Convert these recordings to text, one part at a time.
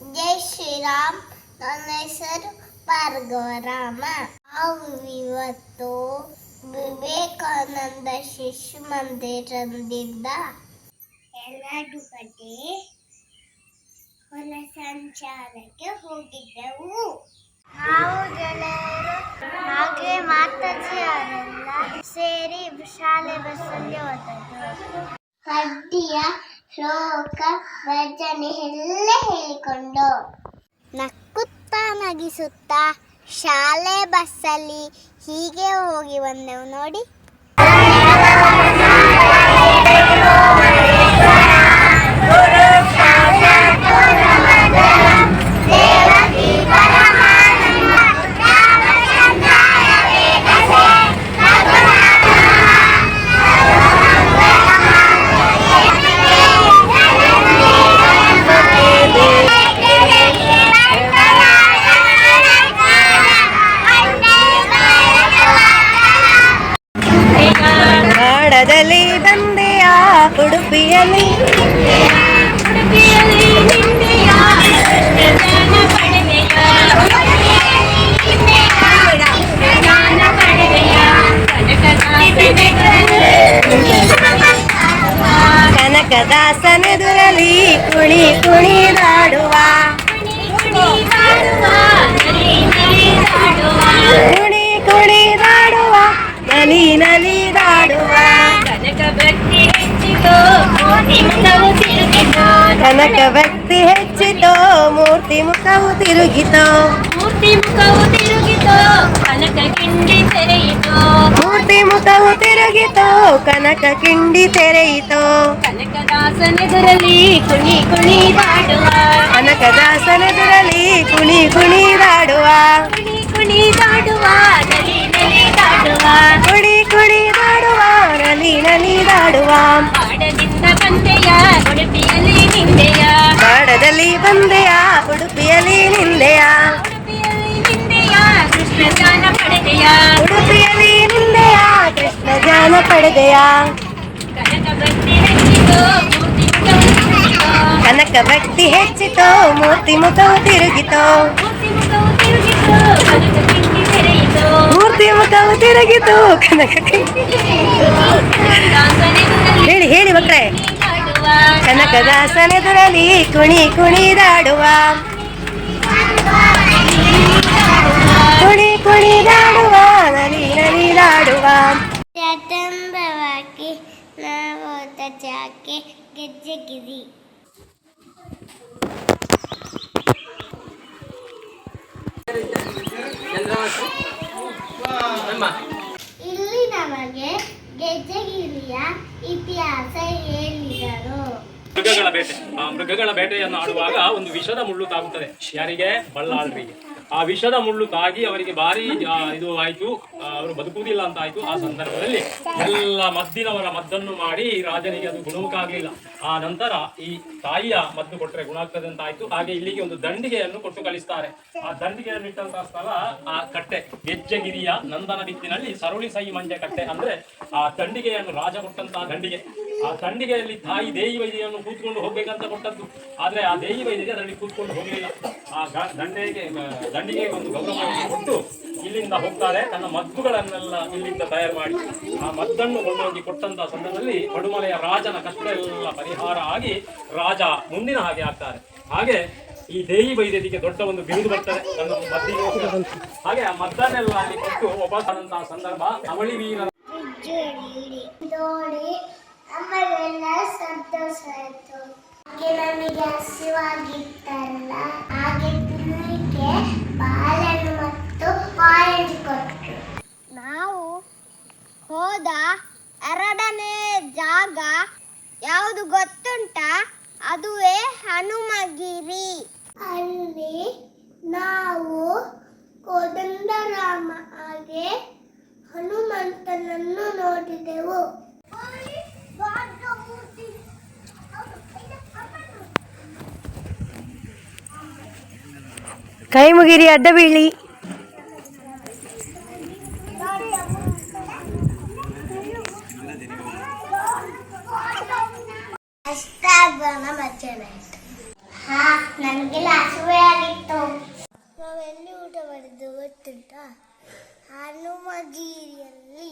ಜೈ ಶ್ರೀರಾಮ್. ನನ್ನ ಹೆಸರು ಭಾರ್ಗವರಾಮ. ನಾವು ಇವತ್ತು ವಿವೇಕಾನಂದ ಶಿಶು ಮಂದಿರದಿಂದ ಎರಡು ಕಡೆ ಹೊಲ ಸಂಚಾರಕ್ಕೆ ಹೋಗಿದ್ದೆವು. ನಾವು ಗೆಳೆಯರು, ಹಾಗೆ ಮಾತಾಜಿಯವರೆಲ್ಲ ಸೇರಿ ಶಾಲೆ ಬಸ್ಸಲ್ಲಿ ಹೋದದ್ದು. ಕಡ್ಡಿಯ ಶ್ಲೋಕ ಭಜನೆ ಎಲ್ಲ ಹೇಳಿಕೊಂಡು. ನಕ್ಕುತ್ತಾ ನಗಿಸುತ್ತಾ ಶಾಲೆ ಬಸ್ಸಲ್ಲಿ ಹೀಗೆ ಹೋಗಿ ಬಂದೆವು ನೋಡಿ. ನಾಡದಲ್ಲಿ ಬಂದೆಯ ಉಡುಪಿಯಲ್ಲಿ ಕನಕದಾಸನೆದುರಲಿ ಕುಣಿ ಕುಣಿದಾಡುವ ಕುಣಿ ಕುಣಿದಾಡುವ నీనని దాడువా కనక భక్తి హెచ్చితో మూర్తి ముఖము తిరుగితో. కనక భక్తి హెచ్చితో మూర్తి ముఖము తిరుగితో. మూర్తి ముఖము తిరుగితో కనక కిండి తెరయితో. మూర్తి ముఖము తిరుగితో కనక కిండి తెరయితో. కనకదాసనెదురలి కుణి కుణి దాడువా. కనకదాసనెదురలి కుణి కుణి దాడువా. కుణి కుణి దాడువా నలి నలి దాడువా. ಬಾಡದಲ್ಲಿ ಬಂದೆಯ? ಉಡುಪಿಯಲ್ಲಿ ನಿಂದೆಯ? ಉಡುಪಿಯಲ್ಲಿ ಪಡೆದೆಯ ಉಡುಪಿಯಲ್ಲಿ ನಿಂದೆಯ? ಕೃಷ್ಣ ಪಡೆದೆಯ? ಕನಕ ಭಕ್ತಿ ಹೆಚ್ಚಿತು, ಮೂರ್ತಿ ಮುಖವು ತಿರುಗಿತು? ಮೂರ್ತಿ ಮುಖವು ತಿರುಗಿತೋ, ಕನಕ ಹೇಳಿ ಹೇಳಿ ಮಕ್ಕಳೇ. ಕುಣಿದಾಡುವ ಕನಕದಾಸನೆದುರಲಿ ಕುಣಿ ಕುಣಿದಾಡುವ. ಕುಣಿ ಕುಣಿದಾಡುವ ನಲಿ ನಲಿದಾಡುವ ಚಟಂಬವಾಗಿ ನಾವು ಚಾಕೆ ಗೆಜ್ಜೆಗಿರಿ ಇಲ್ಲಿ ನಮಗೆ ಗೆಜ್ಜೆಗಿರಿಯ ಇತಿಹಾಸ ಹೇಳಿದರು ಮೃಗಗಳ ಬೇಟೆ ಆ ಮೃಗಗಳ ಬೇಟೆಯನ್ನು ಆಡುವಾಗ ಒಂದು ವಿಷದ ಮುಳ್ಳು ತಾಗುತ್ತದೆ ಯಾರಿಗೆ? ಬಳ್ಳಾಳರಿಗೆ ಆ ವಿಷದ ಮುಳ್ಳು ತಾಗಿ ಅವರಿಗೆ ಭಾರಿ ಇದು ಆಯ್ತು. ಅವರು ಬದುಕುವುದಿಲ್ಲ ಅಂತ ಆಯ್ತು. ಆ ಸಂದರ್ಭದಲ್ಲಿ ಎಲ್ಲ ಮದ್ದಿನವರ ಮದ್ದನ್ನು ಮಾಡಿ ರಾಜನಿಗೆ ಅದು ಗುಣಮುಖಾಗಲಿಲ್ಲ. ಆ ನಂತರ ಈ ತಾಯಿಯ ಮದ್ದು ಕೊಟ್ಟರೆ ಗುಣ ಆಗ್ತದೆ ಅಂತ ಆಯ್ತು. ಹಾಗೆ ಇಲ್ಲಿಗೆ ಒಂದು ದಂಡಿಗೆಯನ್ನು ಕೊಟ್ಟು ಕಳಿಸ್ತಾರೆ. ಆ ದಂಡಿಗೆಯನ್ನು ಇಟ್ಟಂತಹ ಸ್ಥಳ, ಆ ಕಟ್ಟೆ, ಗೆಜ್ಜಗಿರಿಯ ನಂದನ ದಿಕ್ಕಿನಲ್ಲಿ ಸರುಳಿ ಸೈ ಮಂಜೆ ಕಟ್ಟೆ ಅಂದ್ರೆ ಆ ದಂಡಿಗೆಯನ್ನು ರಾಜ ಕೊಟ್ಟಂತಹ ದಂಡಿಗೆ. ಆ ಸಂಡಿಗೆಯಲ್ಲಿ ತಾಯಿ ದೇವಿ ವೈದ್ಯವನ್ನು ಕೂತ್ಕೊಂಡು ಹೋಗ್ಬೇಕಂತ ಕೊಟ್ಟದ್ದು. ಆದ್ರೆ ಆ ದೇವಿ ವೈದ್ಯಗೆ ಅದರಲ್ಲಿ ಕೂತ್ಕೊಂಡು ಹೋಗಲಿಲ್ಲ. ಆ ದಂಡೆಗೆ ದಂಡಿಗೆ ಒಂದು ಗೌರವವನ್ನು ಕೊಟ್ಟು ಇಲ್ಲಿಂದ ಹೋಗ್ತಾರೆ. ತನ್ನ ಮದ್ದುಗಳನ್ನೆಲ್ಲ ಇಲ್ಲಿಂದ ತಯಾರು ಮಾಡಿ ಆ ಮದ್ದನ್ನು ಕೊಂಡೋಗಿ ಕೊಟ್ಟಂತ ಸಂದರ್ಭದಲ್ಲಿ ಪಡುಮಲೆಯ ರಾಜನ ಕಷ್ಟ ಎಲ್ಲ ಪರಿಹಾರ ಆಗಿ ರಾಜ ಮುಂದಿನ ಹಾಗೆ ಆಗ್ತಾರೆ. ಹಾಗೆ ಈ ದೇವಿ ವೈದ್ಯರಿಗೆ ದೊಡ್ಡ ಒಂದು ಬಿರುದು ಬರ್ತದೆ. ನನ್ನ ಮದ್ದಿಗೆ ಹಾಗೆ ಆ ಮದ್ದನ್ನೆಲ್ಲ ಅಲ್ಲಿ ಕೊಟ್ಟು ವಾಪಸ್ಸಾದಂತಹ ಸಂದರ್ಭ ಅವಳಿ ವೀರ ನಮಗೆಲ್ಲ ಸಂತೋಷ ಆಯ್ತು. ಹಾಗೆ ನಮಗೆ ಹಸಿವಾಗಿತ್ತಲ್ಲ ಹಾಗೆ ಕೈ ಮುಗಿರಿ ಅಡ್ಡ ಬೀಳಿ ಅಷ್ಟಾಗಣ ಮಧ್ಯಾಹ್ನ ಆಯ್ತು ಹಾ ನನಗೆಲ್ಲ ಹಸುವೆ ಆಗಿತ್ತು ನಾವೆಲ್ಲಿ ಊಟ ಮಾಡಿದ್ದು ಗೊತ್ತುಂಟಾ ಹನುಮಗಿರಿಯಲ್ಲಿ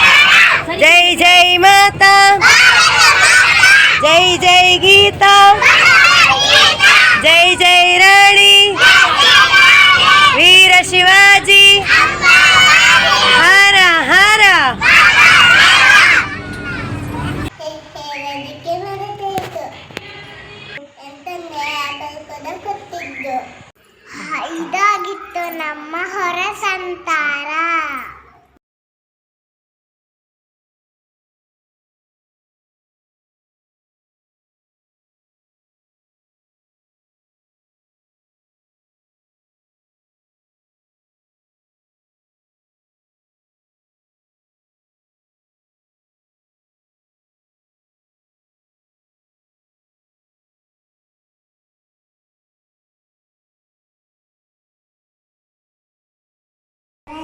जय जय माता। जय जय गीता। जय जय राणी। वीर शिवाजी। എല്ലാ